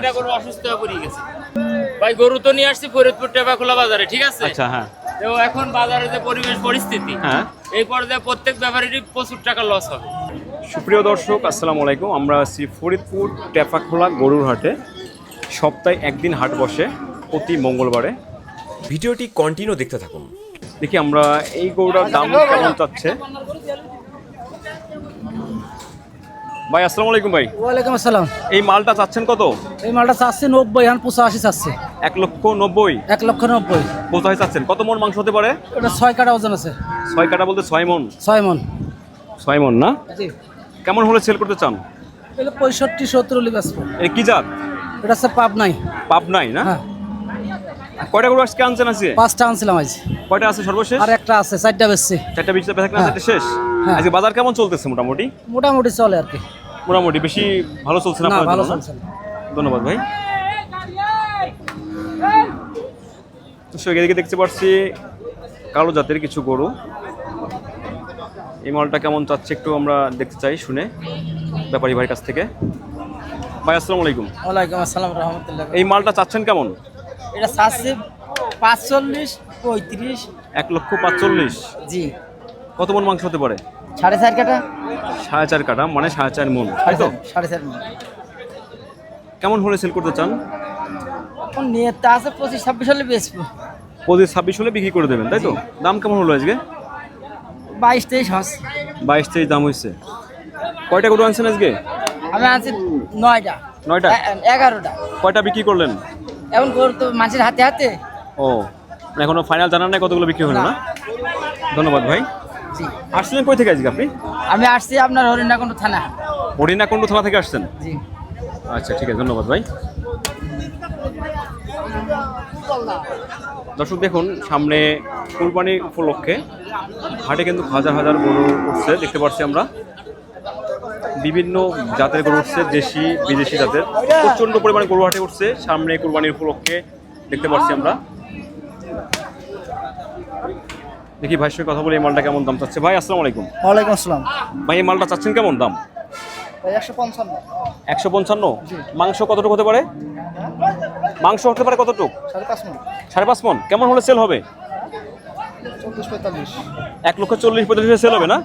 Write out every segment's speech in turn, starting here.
এটা গরু অসুস্থ হয়ে পড়ে গেছে। ভাই গরু তো নিয়ে আসছি ফরিদপুর বাজারে ঠিক আছে? আচ্ছা হ্যাঁ। তো এখন বাজারে যে পরিবেশ পরিস্থিতি হ্যাঁ। এই পর্যায়ে প্রত্যেক ব্যাপারীরই প্রচুর টাকা লস হবে। সুপ্রিয় দর্শক আসসালামু আলাইকুম। আমরা আছি ফরিদপুর টেপাখোলা গরুর হাটে। সপ্তাহে একদিন হাট বসে প্রতি মঙ্গলবারে। ভিডিওটি কন্টিনিউ দেখতে থাকুন। দেখি আমরা এই গরুটার দাম কেমন চাচ্ছে? ভাই আসসালামু আলাইকুম ভাই। ওয়ালাইকুম আসসালাম। এই মালটা চাচ্ছেন কত? এই মালটা চাচ্ছে নব্বই এখন পঁচাশি চাচ্ছে। এক লক্ষ নব্বই? এক লক্ষ নব্বই। চাচ্ছেন? কত মন মাংস হতে পারে? ওটা ছয় কাটা ওজন আছে। ছয় কাটা বলতে ছয় মন? ছয় মন। ছয় মন না? জি। কেমন হলে সেল করতে চান? এগুলো পঁয়ষট্টি সত্তর হলে বেচবো। এটা কি জাত? এটা হচ্ছে পাপ নাই পাপ নাই না? হ্যাঁ। কয়টা গরু আজকে আনছেন আছে পাঁচটা আনছিলাম আজ। কয়টা আছে সর্বশেষ? আর একটা আছে চারটা বেচছি। চারটা বিশটা বেচা কেনা হ্যাঁ। শেষ? হ্যাঁ। আজকে বাজার কেমন চলতেছে মোটামুটি? মোটামুটি চলে আর কি। মোটামুটি বেশি ভালো চলছে না ভালো চলছে। ধন্যবাদ ভাই। দর্শক এদিকে দেখতে পাচ্ছি কালো জাতের কিছু গরু। এই মালটা কেমন চাচ্ছে একটু আমরা দেখতে চাই শুনে ব্যাপারী ভাইয়ের কাছ থেকে। ভাই আসসালামু আলাইকুম। ওয়ালাইকুম আসসালাম রহমতুল্লাহ। এই মালটা চাচ্ছেন কেমন? এটা চাচ্ছে পাঁচচল্লিশ পঁয়ত্রিশ। এক লক্ষ পাঁচচল্লিশ। জি। কত মন মাংস হতে পারে? সাড়ে চার কাটা সাড়ে চার কাটা মানে সাড়ে চার মন তাই তো? সাড়ে চার মন। কেমন হলে সেল করতে চান? এখন নিয়তটা আছে পঁচিশ ছাব্বিশ হলে বেচবো। পঁচিশ ছাব্বিশ হলে বিক্রি করে দেবেন তাই তো? দাম কেমন হলো আজকে? বাইশ তেইশ হাঁস বাইশ তেইশ দাম হয়েছে। কয়টা গরু আনছেন আজকে? আমি আনছি নয়টা। নয়টা? এগারোটা। কয়টা বিক্রি করলেন? এখন গরু তো মানুষের হাতে হাতে। ও মানে এখনও ফাইনাল জানার নাই কতগুলো বিক্রি হলো না। ধন্যবাদ ভাই। আসছিলেন কই থেকে আজকে আপনি? আমি আসছি আপনার হরিণাকুণ্ড থানা। হরিণাকুণ্ড থানা থেকে আসছেন? জি। আচ্ছা ঠিক আছে ধন্যবাদ ভাই। দর্শক দেখুন সামনে কুরবানি উপলক্ষে হাটে কিন্তু হাজার হাজার গরু উঠছে দেখতে পাচ্ছি আমরা। বিভিন্ন জাতের গরু উঠছে দেশি বিদেশি জাতের। প্রচণ্ড পরিমাণে গরু হাটে উঠছে সামনে কুরবানির উপলক্ষে দেখতে পাচ্ছি আমরা। দেখি ভাইয়ের সঙ্গে কথা বলে এই মালটা কেমন দাম চাচ্ছে? ভাই আসসালামু আলাইকুম। ওয়ালাইকুম আসসালাম। ভাই এই মালটা চাচ্ছেন কেমন দাম? একশো পঞ্চান্ন। মাংস কতটুকু হতে পারে? মাংস হতে পারে কতটুকু? সাড়ে পাঁচ মন। কেমন হলে সেল হবে? এক লক্ষ চল্লিশ পঁয়তাল্লিশ সেল হবে না?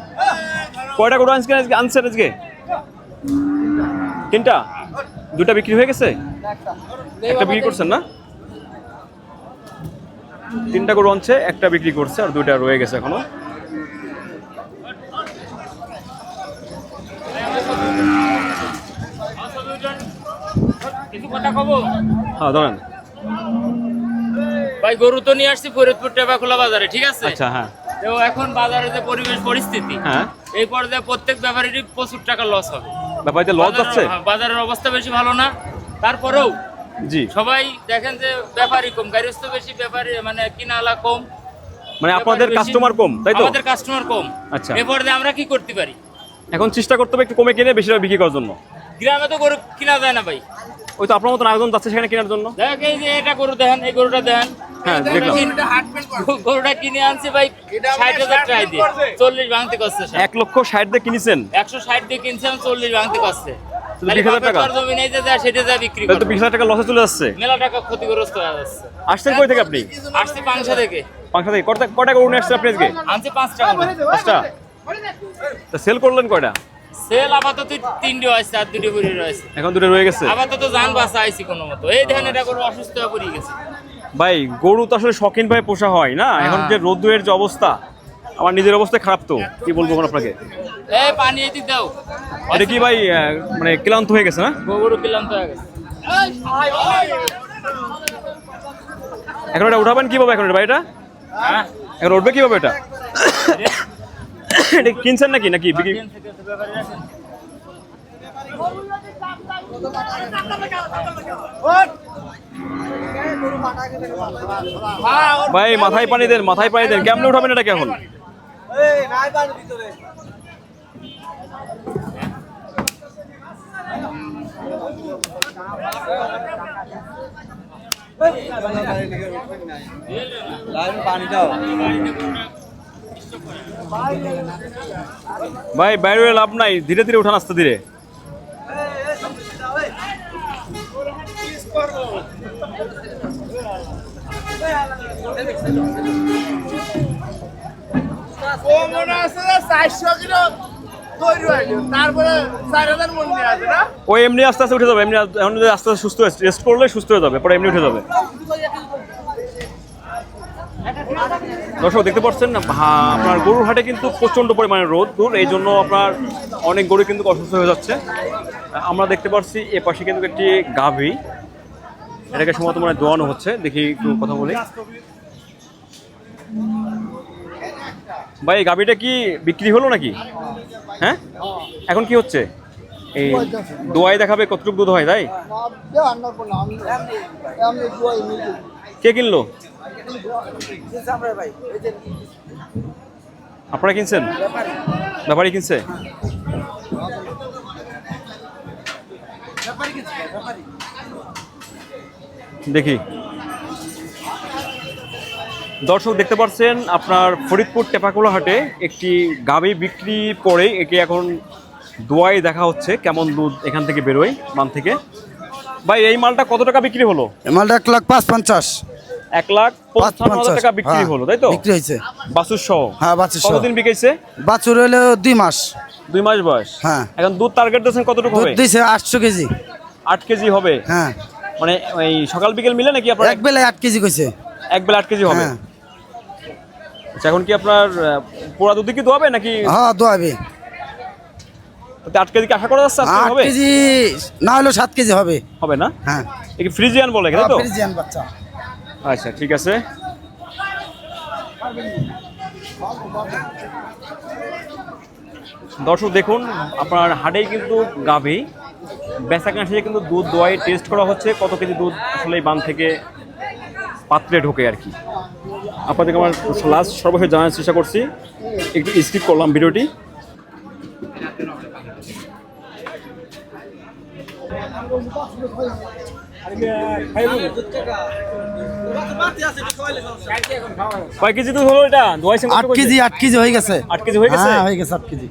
কয়টা গরু আনছেন আজকে আনছেন আজকে? তিনটা। দুটা বিক্রি হয়ে গেছে? একটা বিক্রি করছেন না? তিনটা গরু আনছে একটা বিক্রি করছে আর দুইটা রয়ে গেছে এখনও। হ্যাঁ ধরেন। ভাই গরু তো নিয়ে আসছি ফরিদপুর টেপাখোলা বাজারে ঠিক আছে? আচ্ছা হ্যাঁ। তো এখন বাজারে যে পরিবেশ পরিস্থিতি হ্যাঁ। এই পর্যায়ে প্রত্যেক ব্যাপারীরই প্রচুর টাকা লস হবে। ব্যাপারীতে লস যাচ্ছে? হ্যাঁ, বাজারের অবস্থা বেশি ভালো না। তারপরেও জি। সবাই দেখেন যে ব্যাপারী কম গাড়িস্থ বেশি ব্যাপারী মানে কিনালা কম। মানে আপনাদের কাস্টমার কম তাই তো? আমাদের কাস্টমার কম। আচ্ছা। এই পর্যায়ে আমরা কি করতে পারি? এখন চেষ্টা করতে হবে একটু কমে কিনে বেশিরভাগ বিক্রি করার জন্য। গ্রামে তো গরু কিনা যায় না ভাই। ওই তো আপনার মতন আয়োজন যাচ্ছে সেখানে কেনার জন্য। দেখ এই যে এটা গরু দেখেন এই গরুটা দেখেন। হ্যাঁ দেখলাম। গরুটা কিনে আনছি ভাই ষাট হাজার টাকা দিয়ে। চল্লিশ ভাঙতে এক লক্ষ ষাট দিয়ে কিনেছেন? একশো ষাট দিয়ে কিনছে চল্লিশ ভাঙতে করছে শুধু 20,000 টাকা? জমি নেই যে সেটা যা বিক্রি তাহলে তো বিশ হাজার টাকা লসে চলে যাচ্ছে মেলা টাকা ক্ষতিগ্রস্ত হয়ে যাচ্ছে। আসছেন কই থেকে আপনি? আসছি পাংশা থেকে। পাঁচটা থেকে। কটা কটা গরু নিয়ে আসছেন আপনি আজকে? আনছি পাঁচ পাঁচটা? তা সেল করলেন কয়টা? সেল আপাতত তিনটে হয়েছে আর দুটো পরে রয়েছে। এখন দুটো রয়ে গেছে? আপাতত যান বাসা আইছি কোনো মতো। এই দেখেন এটা করে অসুস্থ হয়ে পড়ে গেছে। ভাই গরু তো আসলে শখিন ভাবে পোষা হয় না? এখন যে রোদ্দুরের যে অবস্থা আমার নিজের অবস্থা খারাপ তো কি বলব আপনাকে? পানি দাও। এটা কি ভাই মানে ক্লান্ত হয়ে গেছে না? হয়ে গেছে। এখন এটা উঠাবেন কীভাবে এখন এটা ভাই এটা? হ্যাঁ? এখন উঠবে কীভাবে এটা? এটা কিনছেন নাকি নাকি বিক্রি? ভাই মাথায় পানি দেন মাথায় পানি দেন। কেমনে উঠাবেন এটাকে এখন? ভাই বাইরে লাভ নাই ধীরে ধীরে উঠান আস্তে ধীরে ও মনে আছে যে চারশো কিলো তৈরি হয়নি তারপরে চার হাজার মন নিয়ে আছে না? ও এমনি আস্তে আস্তে উঠে যাবে এমনি এখন আস্তে আস্তে সুস্থ রেস্ট করলে সুস্থ হয়ে যাবে পরে এমনি উঠে যাবে। দর্শক দেখতে পাচ্ছেন আপনার গরুর হাটে কিন্তু প্রচণ্ড পরিমাণে রোদ। দূর এই জন্য আপনার অনেক গরু কিন্তু অসুস্থ হয়ে যাচ্ছে। আমরা দেখতে পাচ্ছি এ পাশে কিন্তু একটি গাভী। এটাকে সম্ভবত মানে দোয়ানো হচ্ছে। দেখি একটু কথা বলি। ভাই, এই গাভীটা কি বিক্রি হলো নাকি? হ্যাঁ? এখন কি হচ্ছে? এই দোয়াই দেখাবে কতটুকু দুধ হয়, তাই? কে কিনলো? আপনারা কিনছেন? ব্যাপারী কিনছে? দেখি। দর্শক দেখতে পাচ্ছেন আপনার ফরিদপুর টেপাকুলা হাটে একটি গাবি বিক্রি করে একে এখন দোয়াই দেখা হচ্ছে কেমন দুধ এখান থেকে বেরোয় মান থেকে? ভাই এই মালটা কত টাকা বিক্রি হলো? এই মালটা এক লাখ পাঁচ পঞ্চাশ। এক লাখ পঞ্চান্ন হাজার টাকা বিক্রি হ্যাঁ, হলো তাই তো? বিক্রি হয়েছে। বাছুর সহ? হ্যাঁ বাছুর সহ। কতদিন বিকেছে? বাছুর হলো দুই মাস। দুই মাস বয়স? হ্যাঁ। এখন দুধ টার্গেট দিয়েছেন কতটুকু হবে? দিয়েছে আটশো কেজি। আট কেজি হবে? হ্যাঁ। মানে এই সকাল বিকেল মিলে নাকি আপনার এক বেলায় আট কেজি কইছে। এক বেলা আট কেজি হবে? হ্যাঁ। আচ্ছা এখন কি আপনার আহ, পোড়া দুধ কি দোয়াবে নাকি? হ্যাঁ দোয়াবে। তাতে আট কেজি কি আশা করা যাচ্ছে আজকে আট হবে? কেজি না হলেও সাত কেজি হবে। হবে না? হ্যাঁ। এ কি ফ্রিজিয়ান বলে তাই তো? ফ্রিজিয়ান বাচ্চা। আচ্ছা ঠিক আছে। দর্শক দেখুন আপনার হাটেই কিন্তু গাভী। বেচা কাছে কিন্তু দুধ দোয়াই টেস্ট করা হচ্ছে কত কেজি দুধ আসলে এই বান থেকে পাত্রে ঢোকে আর কি। আপনাদেরকে আমার লাস্ট সর্বশেষ জানার চেষ্টা করছি। একটু স্কিপ করলাম ভিডিওটি। কয় কেজি দুধ হলো এটা? আট কেজি আট কেজি হয়ে গেছে। আট কেজি হয়ে গেছে? হ্যাঁ হয়ে গেছে আট কেজি।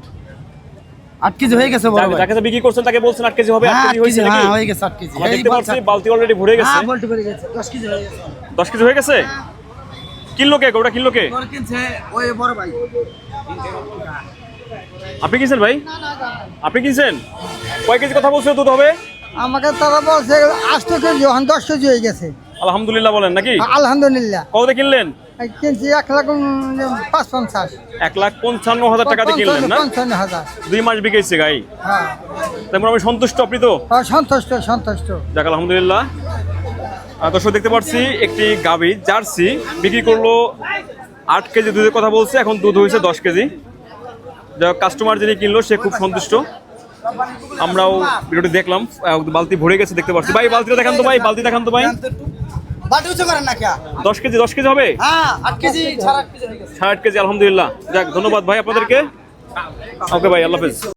আট কেজি হয়ে গেছে বড় যাকে- বিক্রি করছেন তাকে বলছেন আট কেজি হবে আট হ্যাঁ কেজি হয়েছে নাকি? হ্যাঁ হয়ে গেছে আট কেজি। দেখতে পাচ্ছি বালতি অলরেডি ভরে গেছে। হ্যাঁ বলতে গেছে দশ কেজি হয়ে গেছে। দশ কেজি হয়ে গেছে? কিনলো কে ওটা কিনলো কে? আপনি কিনছেন ভাই? আপনি কিনছেন? কয় কেজি কথা বলছিল দুধ হবে? আমাকে তারা বলছে আষ্ট কেজি এখন দশ কেজি হয়ে গেছে। আলহামদুলিল্লাহ বলেন নাকি? আলহামদুলিল্লাহ। কত কিনলেন? কিনছি এক লাখ উম, পাঁচ পঞ্চাশ এক লাখ পঞ্চান্ন হাজার টাকা দিয়ে কিনলেন না? পঞ্চান্ন হাজার। দুই মাস বিকেছে গাই। হ্যাঁ। আমি সন্তুষ্ট আপনি তো? হ্যাঁ, সন্তুষ্ট সন্তুষ্ট। যাক আলহামদুলিল্লাহ। দর্শক দেখতে পাচ্ছি একটি গাভী জার্সি বিক্রি করল আট কেজি দুধের কথা বলছে এখন দুধ হয়েছে দশ কেজি। কাস্টমার যিনি কিনলো সে খুব সন্তুষ্ট। আমরাও ভিডিওটি দেখলাম বালতি ভরে গেছে দেখতে পাচ্ছি। ভাই বালতিটা দেখান তো ভাই বালতি দেখান তো ভাই। দশ কেজি দশ কেজি হবে? হ্যাঁ সাড়ে আট কেজি আলহামদুলিল্লাহ। যাক ধন্যবাদ ভাই আপনাদেরকে। ওকে ভাই আল্লাহ হাফেজ।